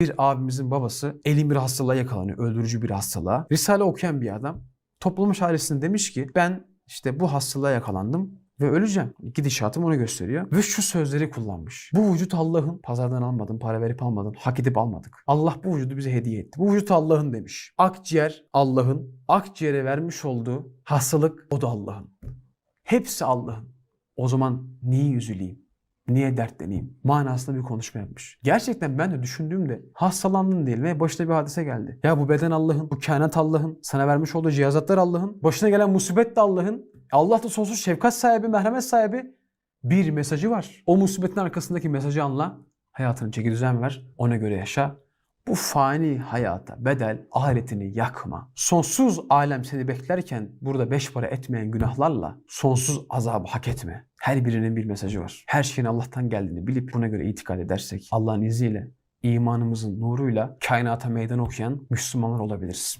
Bir abimizin babası elin bir hastalığa yakalanıyor. Öldürücü bir hastalığa. Risale okuyan bir adam toplamış ailesine demiş ki ben işte bu hastalığa yakalandım ve öleceğim. Gidişatım onu gösteriyor. Ve şu sözleri kullanmış. Bu vücut Allah'ın. Pazardan almadım, para verip almadım, hak edip almadık. Allah bu vücudu bize hediye etti. Bu vücut Allah'ın demiş. Akciğer Allah'ın. Akciğere vermiş olduğu hastalık o da Allah'ın. Hepsi Allah'ın. O zaman niye üzüleyim? Niye dertleneyim? Manasında bir konuşma yapmış. Gerçekten ben de düşündüğümde hastalandın değil ve başına bir hadise geldi. Ya bu beden Allah'ın, bu kainat Allah'ın, sana vermiş olduğu cihazatlar Allah'ın, başına gelen musibet de Allah'ın. Allah da sonsuz şefkat sahibi, merhamet sahibi. Bir mesajı var. O musibetin arkasındaki mesajı anla. Hayatını çeki düzen ver. Ona göre yaşa. Bu fani hayata bedel ahiretini yakma. Sonsuz alem seni beklerken burada beş para etmeyen günahlarla sonsuz azabı hak etme. Her birinin bir mesajı var. Her şeyin Allah'tan geldiğini bilip buna göre itikad edersek Allah'ın izniyle imanımızın nuruyla kainata meydan okuyan Müslümanlar olabiliriz.